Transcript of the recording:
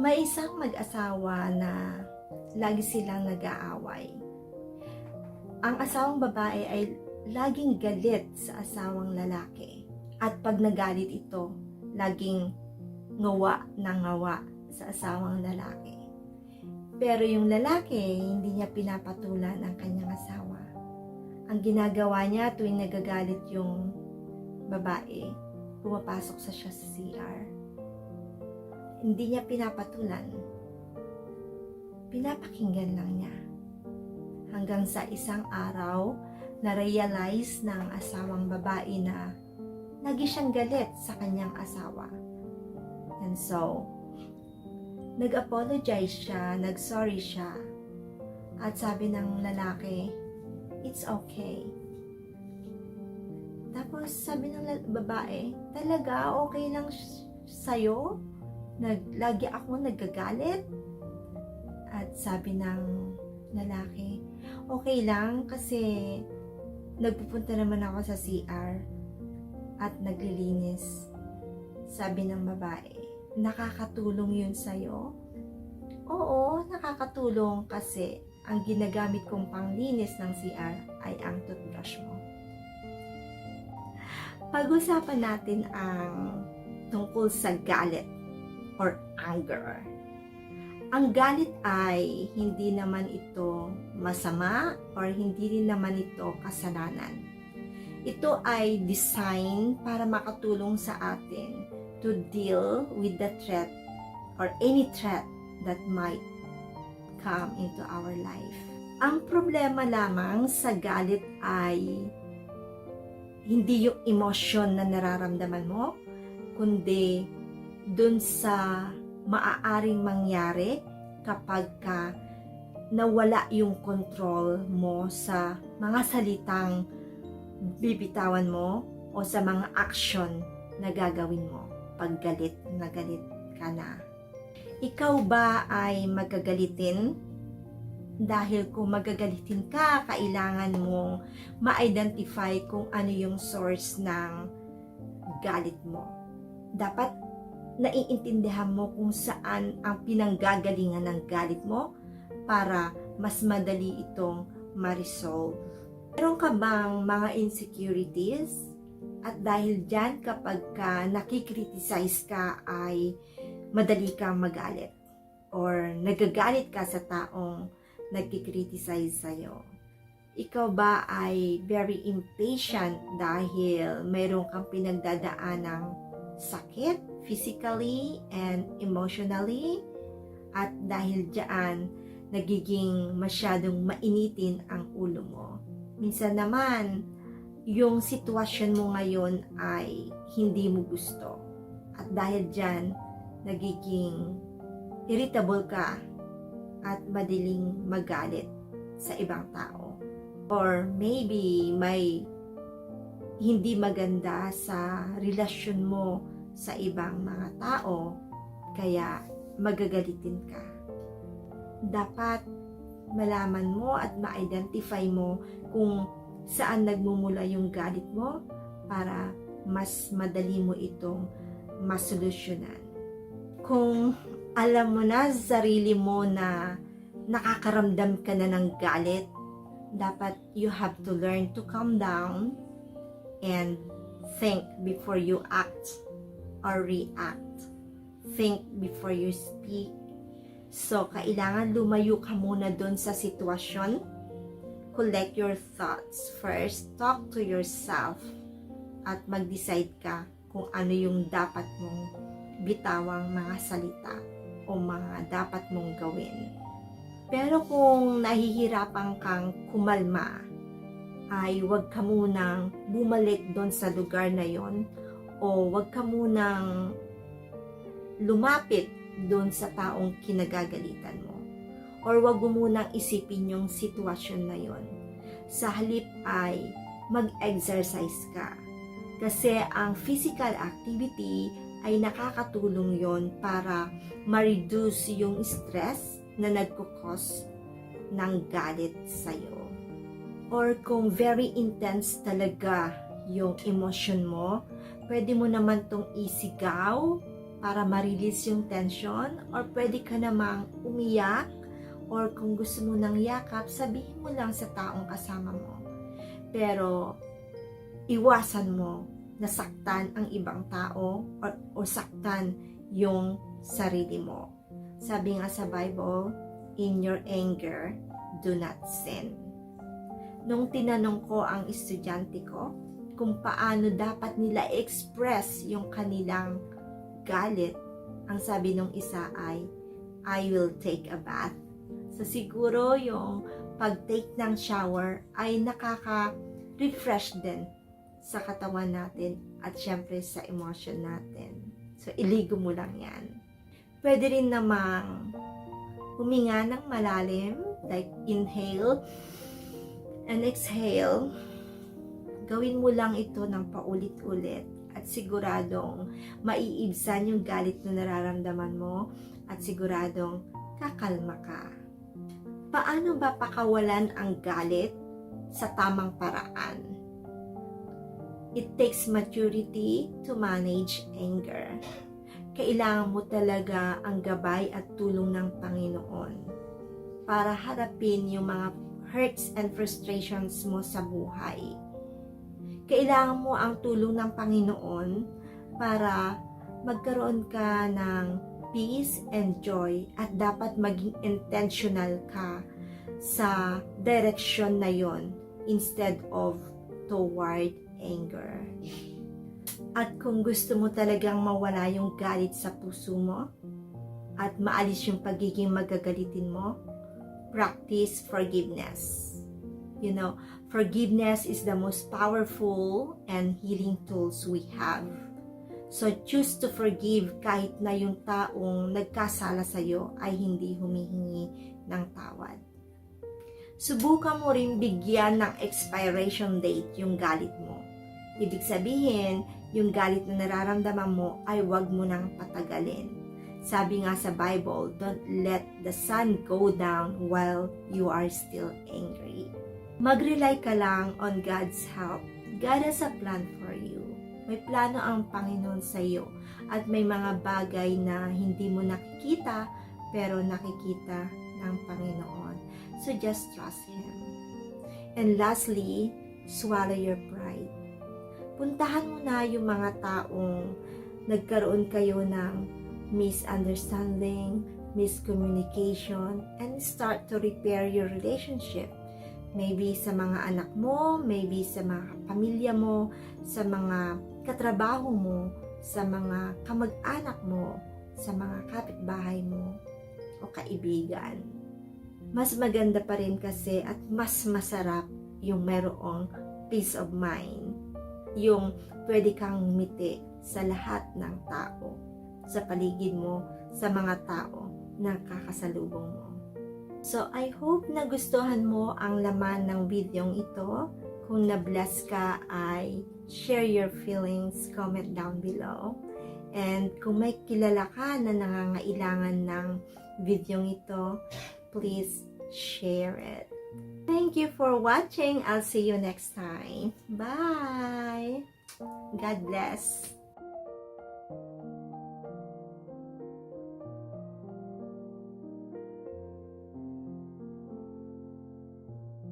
May isang mag-asawa na lagi silang nag-aaway. Ang asawang babae ay laging galit sa asawang lalaki. At pag nagalit ito, laging ngawa na ngawa sa asawang lalaki. Pero yung lalaki, hindi niya pinapatulan ang kanyang asawa. Ang ginagawa niya tuwing nagagalit yung babae, pumapasok sa siya sa CR. Hindi niya pinapatulan. Pinapakinggan lang niya. Hanggang sa isang araw, na-realize ng asawang babae na lagi siyang galit sa kanyang asawa. And so, nag-apologize siya, nag-sorry siya. At sabi ng lalaki, it's okay. Tapos sabi ng babae, talaga okay lang sa'yo? Nag, lagi ako nagagalit? At sabi ng lalaki, okay lang kasi nagpupunta naman ako sa CR at naglilinis. Sabi ng babae, nakakatulong yun sa'yo? Oo, nakakatulong kasi ang ginagamit kong panglinis ng CR ay ang toothbrush mo. Pag-usapan natin ang tungkol sa galit or anger. Ang galit ay hindi naman ito masama or hindi rin naman ito kasalanan. Ito ay design para makatulong sa atin to deal with the threat or any threat that might come into our life. Ang problema lamang sa galit ay hindi yung emosyon na nararamdaman mo, kundi dun sa maaaring mangyari kapag ka nawala yung control mo sa mga salitang bibitawan mo o sa mga action na gagawin mo pag galit na galit ka na. Ikaw ba ay magagalitin? Dahil kung magagalitin ka, kailangan mong ma-identify kung ano yung source ng galit mo. Dapat naiintindihan mo kung saan ang pinanggagalingan ng galit mo para mas madali itong ma-resolve. Meron ka bang mga insecurities? At dahil dyan, kapag ka nakikriticize ka ay madali kang magalit or nagagalit ka sa taong nagkikriticize sa'yo. Ikaw ba ay very impatient dahil mayroon kang pinagdadaan ng sakit physically and emotionally? At dahil dyan, nagiging masyadong mainitin ang ulo mo. Minsan naman, yung sitwasyon mo ngayon ay hindi mo gusto. At dahil dyan, nagiging irritable ka at madaling magalit sa ibang tao. Or maybe may hindi maganda sa relasyon mo sa ibang mga tao, kaya magagalitin ka. Dapat malaman mo at ma-identify mo kung saan nagmumula yung galit mo para mas madali mo itong masolusyonan. Kung alam mo na sa sarili mo na nakakaramdam ka na ng galit, dapat you have to learn to calm down and think before you act or react. Think before you speak. So, kailangan lumayo ka muna doon sa sitwasyon. Collect your thoughts first. Talk to yourself. At mag-decide ka kung ano yung dapat mong bitawang mga salita o mga dapat mong gawin. Pero kung nahihirapan kang kumalma, ay huwag ka munang bumalik doon sa lugar na yon o huwag ka munang lumapit doon sa taong kinagagalitan mo. Or huwag mo munang isipin yung sitwasyon na yon. Sa halip ay mag-exercise ka. Kasi ang physical activity ay nakakatulong yon para ma-reduce yung stress na nagkukos ng galit sa'yo. Or kung very intense talaga yung emotion mo, pwede mo naman tong isigaw para ma-release yung tension or pwede ka namang umiyak or kung gusto mo ng yakap, sabihin mo lang sa taong kasama mo. Pero iwasan mo na saktan ang ibang tao or, o saktan yung sarili mo. Sabi nga sa Bible, in your anger, do not sin. Nung tinanong ko ang estudyante ko kung paano dapat nila express yung kanilang galit, ang sabi nung isa ay, I will take a bath. So siguro yung pag-take ng shower ay nakaka-refresh din sa katawan natin at syempre sa emotion natin. So iligo mo lang yan. Pwede rin namang huminga ng malalim, like inhale and exhale. Gawin mo lang ito ng paulit-ulit at siguradong maiibsan yung galit na nararamdaman mo at siguradong kakalma ka. Paano ba pakawalan ang galit sa tamang paraan? It takes maturity to manage anger. Kailangan mo talaga ang gabay at tulong ng Panginoon para harapin yung mga hurts and frustrations mo sa buhay. Kailangan mo ang tulong ng Panginoon para magkaroon ka ng peace and joy at dapat maging intentional ka sa direction na yon instead of toward anger. At kung gusto mo talagang mawala yung galit sa puso mo at maalis yung pagiging magagalitin mo, practice forgiveness. You know, forgiveness is the most powerful and healing tools we have. So choose to forgive kahit na yung taong nagkasala sa iyo ay hindi humihingi ng tawad. Subukan mo rin bigyan ng expiration date yung galit mo. Ibig sabihin, yung galit na nararamdaman mo ay wag mo nang patagalin. Sabi nga sa Bible, don't let the sun go down while you are still angry. Mag-rely ka lang on God's help. God has a plan for you. May plano ang Panginoon sa iyo at may mga bagay na hindi mo nakikita pero nakikita ng Panginoon. So just trust Him. And lastly, swallow your pride. Puntahan mo na yung mga taong nagkaroon kayo ng misunderstanding, miscommunication, and start to repair your relationship. Maybe sa mga anak mo, maybe sa mga pamilya mo, sa mga katrabaho mo, sa mga kamag-anak mo, sa mga kapitbahay mo, o kaibigan. Mas maganda pa rin kasi at mas masarap yung merong peace of mind. Yung pwede kang ngumiti sa lahat ng tao, sa paligid mo, sa mga tao na kakasalubong mo. So, I hope na gustuhan mo ang laman ng videong ito. Kung na-bless ka ay share your feelings, comment down below. And kung may kilala ka na nangangailangan ng videong ito, please share it. Thank you for watching. I'll see you next time. Bye! God bless.